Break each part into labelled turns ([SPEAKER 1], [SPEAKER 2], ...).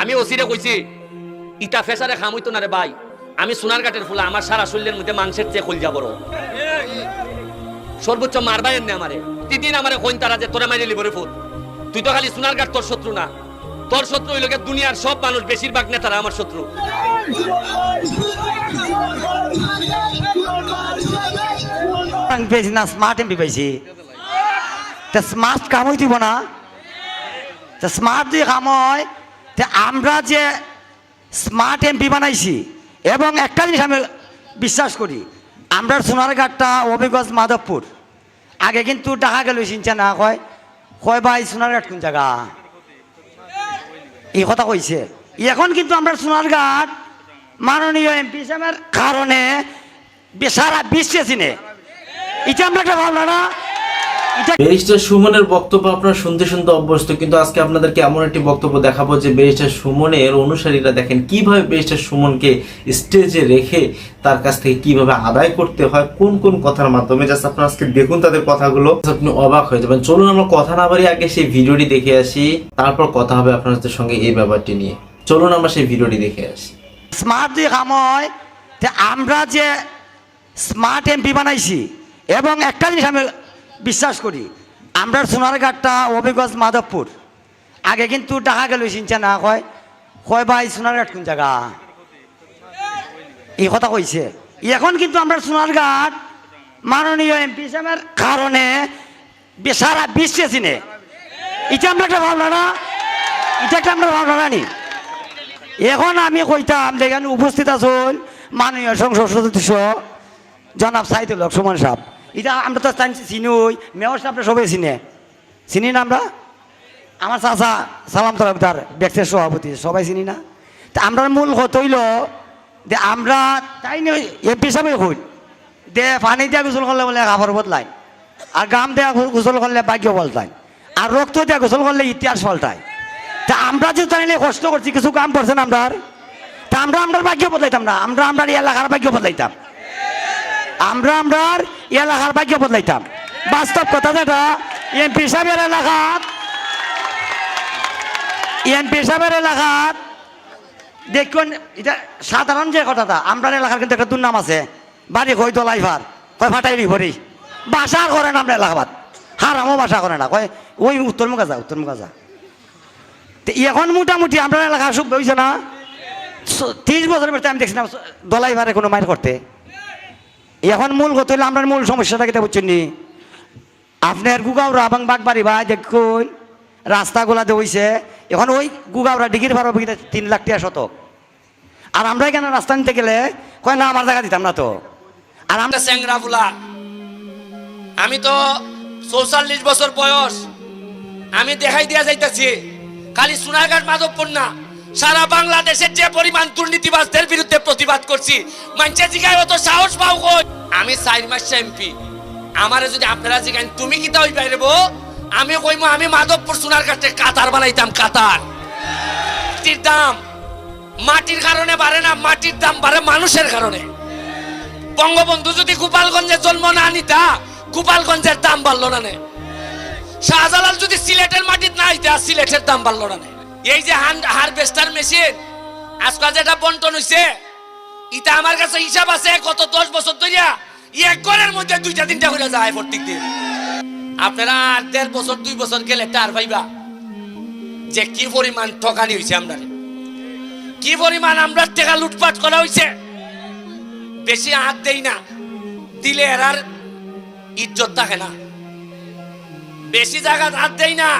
[SPEAKER 1] আমি ওসিরে কইছি, ইটা ফেসারে খাম হইতো না রে ভাই। আমি সোনার কাঠের ফুলা, আমার সারা শরীরের মধ্যে মাংসের চেয়ে খলজা বড়। সর্বোচ্চ মারবাই এনে আমারে। তিদিন আমারে কইন তারা যে তোরে মাইরে লিবরে ফুট তুই তো খালি সোনার কাঠ তোর শত্রু না। তোর শত্রু হইল দুনিয়ার সব মানুষ, বেশিরভাগ নেতারা আমার শত্রু।
[SPEAKER 2] পেয়েছি না স্মার্ট এমপি পেয়েছি। তা স্মার্ট কাম হই দিব না। তা স্মার্ট যদি কাম হয় তা আমরা যে স্মার্ট এমপি বানাইছি, এবং একটা জিনিস আমি বিশ্বাস করি, আমরা সোনারঘাটটা অভিগঞ্জ মাধবপুর। আগে কিন্তু টাকা গেল চিন্তা না কয় কয় ভাই, সোনারঘাট কোন জায়গা? এই কথা কইছে। এখন কিন্তু আমরা সোনারঘাট মাননীয় এমপি সাহেবের কারণে সারা বিশ্বে চিনে এটা আমরা একটা ভাবনা না?
[SPEAKER 3] ব্যারিস্টার সুমনের বক্তব্য আপনারা শুনতে শুনতে অভ্যস্ত কিন্তু আজকে আপনাদেরকে এমন একটি বক্তব্য দেখাবো যে ব্যারিস্টার সুমনের অনুসারীরা দেখেন কীভাবে ব্যারিস্টার সুমনকে স্টেজে রেখে তার কাছ থেকে কীভাবে আদায় করতে হয় কোন কোন কথার মাধ্যমে জাস্ট আপনারা আজকে দেখুন তাদের কথাগুলো। আপনি অবাক হয়ে যাবেন। চলুন আমরা কথা না বাড়ি আগে সেই ভিডিওটি দেখে আসি। তারপর কথা হবে আপনাদের সঙ্গে এই ব্যাপারটি নিয়ে। চলুন আমরা সেই ভিডিওটি দেখে আসি।
[SPEAKER 2] স্মার্ট যে কাম হয় আমরা যে স্মার্ট এমপি বানাইছি এবং একটা জিনিস আমি বিশ্বাস করি। আমরা সোনারঘাটটা অভিগঞ্জ মাধবপুর। আগে কিন্তু টাকা গেল, চিন্তা না কয় কয় ভাই, সোনারঘাট কোন জায়গা? এই কথা কইছে। এখন কিন্তু আমরা সোনারঘাট মাননীয় এমপি সাহেবের কারণে সারা বিশ্বে চিনে এটা আমরা একটা ভাবনা না? এটা একটা আমরা ভাবনা না এখন আমি কইতাম যেখানে উপস্থিত আছেন মাননীয় সংসদ সদস্য জনাব সাইদুল হক সুমন সাহেব। এটা আমরা তো চিনি ওই মেয়র সাহেবরা সবাই চিনে। চিনি না আমরা? আমার চাচা সালাম তরফদার ব্যক্তির সভাপতি, সবাই চিনি না? তা আমরা মূল হইল যে আমরা তাই এমপি সাহেব হই। দে পানি দিয়া গোসল করলে বলে খাবার বদলায়। আর গাম দেয়া গোসল করলে ভাগ্য বলতায় আর রক্ত দেয়া গোসল করলে ইতিহাস পাল্টায়। তা আমরা যে তাই কষ্ট করছি, কিছু কাম করছেন আমরা তা আমরা আমরা ভাগ্য বদলাইতাম না। আমরা আমরা এলাকার ভাগ্য বদলাইতাম। আমরা আমরা এলাকার ভাগ্য বদলাইতাম। বাস্তব কথা যেটা, এমপি সাহেবের এলাকাত, এমপি সাহেবের এলাকাত, দেখুন, এটা সাধারণ যে কথাটা আমরা এলাকার কিন্তু একটা দুর্নাম আছে। বাড়ি কই দলাইভার কয় ফাটাই ভরি? বাসা করে না আমরা এলাকাবাদ। হারামও বাসা করে না। কয়, ওই উত্তর মুখা যা উত্তর মুখা যা তো এখন মোটামুটি আমরা এলাকা সুখ হয়েছে না? তিরিশ বছরের আমি দেখছিলাম না দলাইভারে কোনো মায়ের করতে। এখন মূল কথা হইলে আমরা মূল সমস্যাটা কেটে বুঝছেন নি? আপনার গুগাওরা এবং বাগবাড়ি ভাই দেখুন রাস্তাগুলা যে হইছে, এখন ওই গুগাওরা ডিগির ভাড়া তিন লাখ টাকা শতক। আর আমরা এখানে রাস্তা নিতে গেলে কয়, না, আমার জায়গা দিতাম না তো। আর আমরা
[SPEAKER 1] আমরা স্যাংরা আমি তো চৌচল্লিশ বছর বয়স, আমি দেখাই দিয়া যাইতেছি, খালি সোনারঘাট মাধবপুর না, সারা বাংলাদেশের যে পরিমাণ দুর্নীতিবাজদের বিরুদ্ধে প্রতিবাদ করছি। মানুষে জিগায় অত সাহস পাও কই? আমি চার মাস এমপি। আমারে যদি আপনারা জিগান তুমি কি তাই বাইরেব আমি কইমু, আমি মাধবপুর সোনারঘাটে কাতার বানাইতাম, কাতার। মাটির দাম, মাটির কারণে বাড়ে না, মাটির দাম বাড়ে মানুষের কারণে। বঙ্গবন্ধু যদি গোপালগঞ্জে জন্ম না নিতা, গোপালগঞ্জের দাম বাড়লো না নে। শাহজালাল যদি সিলেটের মাটির না আইতা সিলেটের দাম বাড়লো না নে। এই যে হারভেস্টার মেশিন আজকাল যেটা বন্টন হইছে ইটা আমার কাছে হিসাব আছে, কত দশ বছর ধরিয়া এক ঘরের মধ্যে দুইটা, তিনটা করে যায় প্রত্যেক দিন। আপনারা আর দেড় বছর, দুই বছর গেলে টার পাইবা যে কি পরিমাণ ঠকানি হয়েছে আমরা কি পরিমাণ আমরা টাকা লুটপাট করা হয়েছে বেশি হাত দেই না, দিলে এরার ইজ্জত থাকে না। বেশি জায়গা হাত দেই না।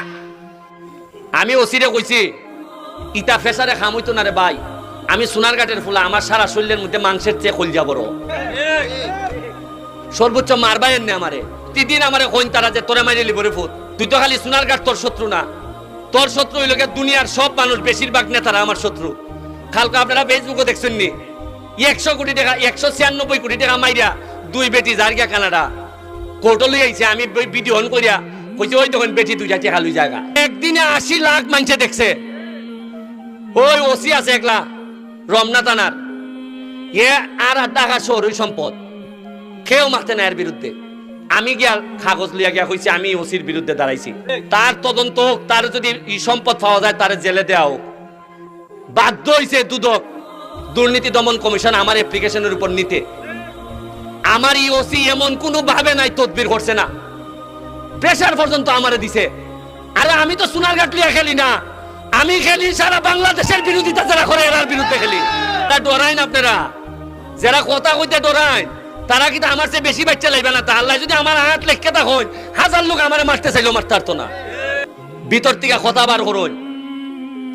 [SPEAKER 1] আমি ওসিরে কইছি ইটা ফেসারে খাম হইতো না রে ভাই। আমি সোনার ঘাটের ফুলা, আমার সারা শরীরের মধ্যে মাংসের চেয়ে খলজা বড়। সর্বোচ্চ মারবাই এনে আমারে। তিদিন আমারে কইন তারা যে তোরে মাইরে লিবরে ফুট তুই তো খালি সোনার ঘাট তোর শত্রু না। তোর শত্রু হইল গিয়ে দুনিয়ার সব মানুষ, বেশিরভাগ নেতারা আমার শত্রু। কালকে আপনারা ফেসবুকে দেখছেন নি একশো কোটি টাকা, একশো ছিয়ানব্বই কোটি টাকা মাইরা দুই বেটি জার্গা কানাডা। কোর্ট লই আইছে, আমি ভিডিও অন করিয়া কইছে, ওই তখন বেটি দুই টাকা লই জায়গা একদিনে আশি লাখ মানুষে দেখছে। ওই ওসি আছে একলা। রমনা থানার এ আর টাকা শহরের সম্পদ। কেউ মারতে না এর বিরুদ্ধে। আমি গিয়া কাগজ লিয়া গিয়া কইছি, আমি ওসির বিরুদ্ধে দাঁড়াইছি। তার তদন্ত হোক, তার যদি ই সম্পদ পাওয়া যায়, তার জেলে দেওয়া হোক। বাধ্য হয়েছে দুদক, দুর্নীতি দমন কমিশন আমার অ্যাপ্লিকেশনের উপর নিতে। আমার ইওসি এমন কোনো ভাবে নাই, তদবির করছে না। প্রেশার পর্যন্ত আমারে দিছে। আরে আমি তো সোনারঘাট লিয়া খেলি না। আমি খেলি, সারা বাংলাদেশের বিরোধিতা যারা করে, এরার বিরুদ্ধে খেলি। তা ডরাইন আপনারা। যারা কথা কইতে ডরাইন, তারা কিন্তু আমার চেয়ে বেশি বাচ্চা লাগবে না। তা আল্লাহ যদি আমার হাত লেখকে তখন হাজার লোক আমারে মারতে চাইলেও মারতে পারতো না। ভিতর থেকে কথা বার করুন।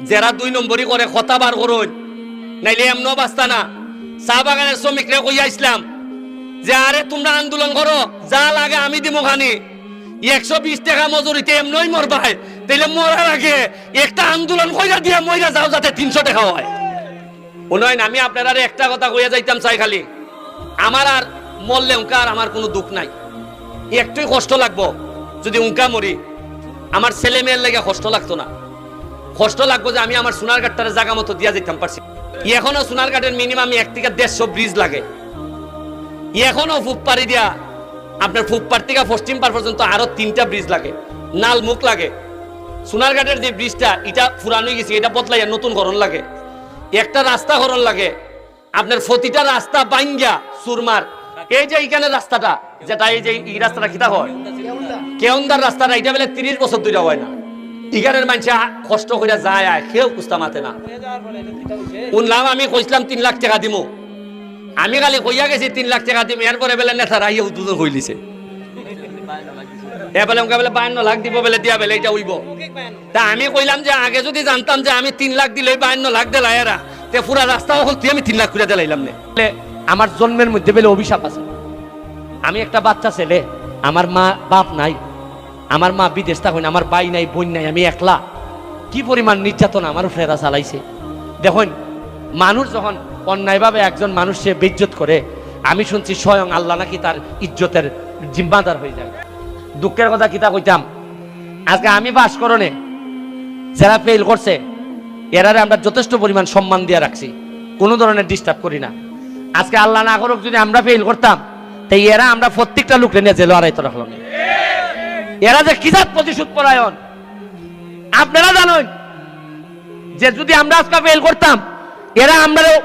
[SPEAKER 1] যারা দুই নম্বরই করে, কথা বার করুন। নাইলে এমন বাস্তা না। চা বাগানের শ্রমিকরা কইয়া ইসলাম, যে আরে তোমরা আন্দোলন করো, যা লাগে আমি দিব খানি। একশো বিশ টাকা মজুরিতে এমনই মরবাই তাইলে মরার আগে একটা আন্দোলন কইরা দিয়া মইরা যাও যাতে তিনশো টাকা হয়। উন্নয়ন আমি আপনার একটা কথা কইয়া যাইতাম চাই খালি। আমার আর মরলে উনকা আর আমার কোনো দুঃখ নাই। একটুই কষ্ট লাগবো, যদি উনকা মরি। আমার ছেলে মেয়ের লেগে কষ্ট লাগতো না। কষ্ট লাগবো যে আমি আমার সোনার ঘাটটারে জায়গা মতো দিয়া যেতাম পারছি। এখনও সোনার ঘাটের মিনিমাম এক থেকে দেড়শো ব্রিজ লাগে। এখনও ফুপপাড়ি দিয়া, আপনার ফুপপার থেকে পশ্চিম পার পর্যন্ত আরও তিনটা ব্রিজ লাগে। নাল মুখ লাগে। সোনারঘাটের যে ব্রিজটা, এটা হয়ে গেছে, এটা বদলাইয়া নতুন করণ লাগে। একটা রাস্তা করণ লাগে, আপনার প্রতিটা রাস্তা বাইঙ্গা সুরমার। এই যে এইখানে রাস্তাটা, যেটা এই যে এই রাস্তাটা কিতা হয়? কেউন্দার রাস্তাটা, এটা বেলে তিরিশ বছর দুইটা হয় না। ইগানের মানুষ কষ্ট করে যায় কেউ কুস্তা মাতে না। উনলাম আমি, কইছিলাম তিন লাখ টাকা দিমু। আমি খালি কইয়া গেছি, তিন লাখ টাকা দিম, এরপরে বেলে নেতা রাইয়া উদ্বোধন হইলিছে। এ বায়ান্ন লাখ দিব দিয়া এটা উইব তা আমি কইলাম যে, আগে যদি জানতাম যে আমি তিন লাখ দিলে বায়ান্ন লাখ দিলা এরা তে পুরা রাস্তা হল তুই আমি তিন লাখ করে দিলাইলাম নে? আমার জন্মের মধ্যে বেলে অভিশাপ আছে। আমি একটা বাচ্চা ছেলে, আমার মা বাপ নাই, আমার মা বিদেশ থাকুন, আমার বাই নাই, বোন নাই, আমি একলা। কি পরিমাণ নির্যাতন আমার ফেরা চালাইছে। দেখুন, মানুষ যখন অন্যায়ভাবে একজন মানুষ সে বেজ্জত করে, আমি শুনছি স্বয়ং আল্লাহ নাকি তার ইজ্জতের জিম্মাদার হয়ে যায়। দুঃখের কথা কিতা কইতাম? আজকে আমি বাস করণে যারা ফেল করছে, এরারে আমরা যথেষ্ট পরিমাণ সম্মান দিয়ে রাখছি। কোনো ধরনের ডিস্টার্ব করি না। আজকে আল্লাহ না করুক, যদি আমরা ফেল করতাম, তাই এরা আমরা প্রত্যেকটা লোক নিয়ে জেলে আড়াইতে রাখলাম। এরা যে কিজাত প্রতিশোধ পরায়ণ? আপনারা জানেন যে যদি আমরা আজকে ফেল করতাম, এরা আমরাও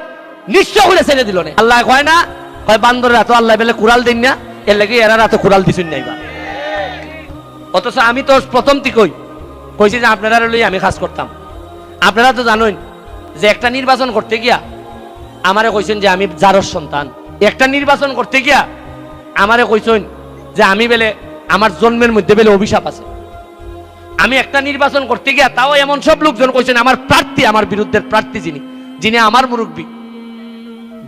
[SPEAKER 1] নিশ্চয় করে ছেড়ে দিল না। আল্লাহ কয় না, কয় বান্দরের এত আল্লাহ বেলে কুড়াল দিন না। এর লাগে এরা এত কুড়াল দিছুন নাইবা অথচ আমি তো প্রথম থেকেই কইছি যে আপনারা লই আমি কাজ করতাম। আপনারা তো জানেন যে একটা নির্বাচন করতে গিয়া আমারে কইছেন যে আমি জারর সন্তান। একটা নির্বাচন করতে গিয়া আমারে কইছেন যে আমি বেলে আমার জন্মের মধ্যে বেলে অভিশাপ আছে। আমি একটা নির্বাচন করতে গিয়া তাও এমন সব লোকজন কইছেন, আমার প্রার্থী, আমার বিরুদ্ধের প্রার্থী যিনি যিনি আমার মুরব্বী,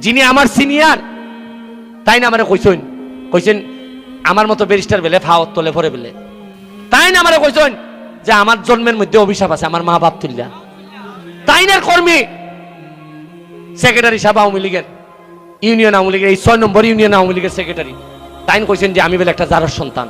[SPEAKER 1] যিনি আমার সিনিয়র, তাই না আমারে কইছেন? কইছেন, আমার মতো ব্যারিস্টার বেলে ফাওয়াত তোলে ভরে বেলে। তাই না আমারে কইছেন যে আমার জন্মের মধ্যে অভিশাপ আছে, আমার মা বাপ তুল্লা তাই না কর্মী? সেক্রেটারি সাহেব আওয়ামী লীগের, ইউনিয়ন আওয়ামী লীগের, এই ছয় নম্বর ইউনিয়ন আওয়ামী লীগের সেক্রেটারি। তাই কইছেন যে আমি বেলে একটা জারর সন্তান।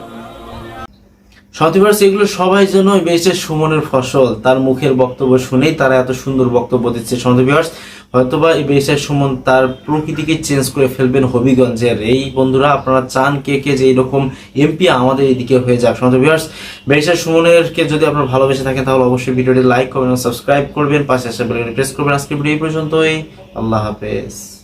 [SPEAKER 3] সতীবার্স এগুলো সবাই যেন বেঁচে সুমনের ফসল, তার মুখের বক্তব্য শুনেই তারা এত সুন্দর বক্তব্য দিচ্ছে। সতীবার্স হয়তোবা এই বেসাই সুমন তার প্রকৃতিকে চেঞ্জ করে ফেলবেন হবিগঞ্জের। এই বন্ধুরা, আপনারা চান কে কে যে এইরকম এমপি আমাদের এদিকে হয়ে যাক। সতীবার্স সুমনের সুমনেরকে যদি আপনারা ভালোবেসে থাকেন, তাহলে অবশ্যই ভিডিওটি লাইক করবেন সাবস্ক্রাইব করবেন। পাশে আসে বেল প্রেস করবেন। আজকে ভিডিও এই পর্যন্তই। আল্লাহ হাফেজ।